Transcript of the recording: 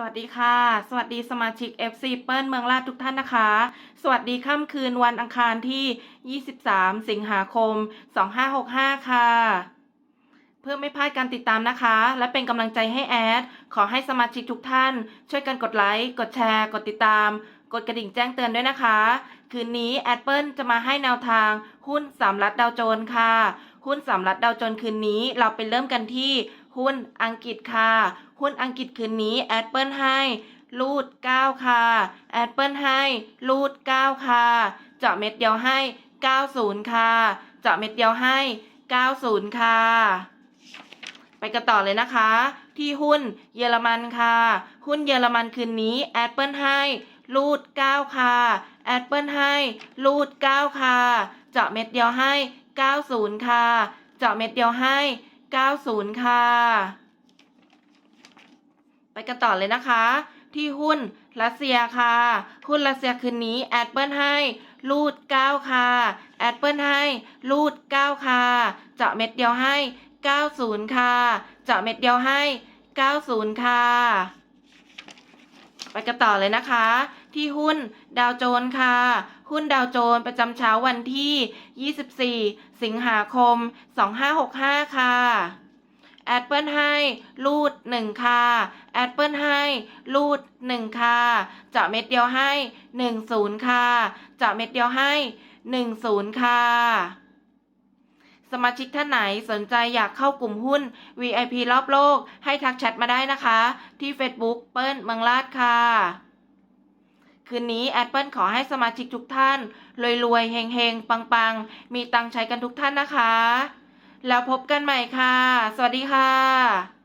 สวัสดีค่ะ สวัสดีสมาชิก FC เปิ้ลเมืองลาดทุกท่านนะคะ สวัสดีค่ำคืนวันอังคารที่ 23 สิงหาคม 2565 ค่ะ เพื่อไม่พลาดการติดตามนะคะ และเป็นกำลังใจให้แอด ขอให้สมาชิกทุกท่าน ช่วยกันกดไลค์ กดแชร์ กดติดตาม กดกระดิ่งแจ้งเตือนด้วยนะคะ คืนนี้แอดเปิลจะมาให้แนวทางหุ้นสามรัฐดาวโจนส์ค่ะ หุ้นสามรัฐดาวโจนส์คืนนี้เราไปเริ่มกันที่หุ้นอังกฤษค่ะ หุ้นอังกฤษคืนนี้แอดเปิลให้รูด 9 ค่ะ แอดเปิลให้รูด 9 ค่ะ เจาะเม็ดเดียวให้ 90 ค่ะ เจาะเม็ดเดียวให้ 90 ค่ะ ไปกันต่อเลยนะคะ ที่หุ้นเยอรมันค่ะ หุ้นเยอรมันคืนนี้แอดเปิลให้รูด 9 ค่ะ แอดเปิลให้รูด 9 ค่ะ เจาะเม็ดเดียวให้ 90 ค่ะ เจาะเม็ดเดียวให้ 90 ค่ะ ไปกันต่อเลยนะคะ ที่หุ้นรัสเซียค่ะ หุ้นรัสเซียคืนนี้แอดเปิลให้รูด 9 ค่ะ แอดเปิลให้รูด 9 ค่ะ เจาะเม็ดเดียวให้ 90 ค่ะ เจาะเม็ดเดียวให้ 90 ค่ะ ไปกันต่อเลยนะคะ ที่หุ้นดาวโจนส์ค่ะ หุ้นดาวโจนส์ประจำเช้าวันที่ 24 สิงหาคม 2565 ค่ะแอดเปิลให้รูด1ค่ะแอดเปิลให้รูด1ค่ะเจาะเม็ดเดียวให้10ค่ะเจาะเม็ดเดียวให้10ค่ะสมาชิกท่านไหนสนใจอยากเข้ากลุ่มหุ้น VIP รอบโลก ให้ทักแชทมาได้นะคะ ที่ Facebook เปิ้ลเมืองลาดค่ะ คืนนี้แอดเปิลขอให้สมาชิกทุกท่านรวยๆเฮงๆ ปังๆ มีตังใช้กันทุกท่านนะคะ แล้วพบกันใหม่ค่ะ สวัสดีค่ะ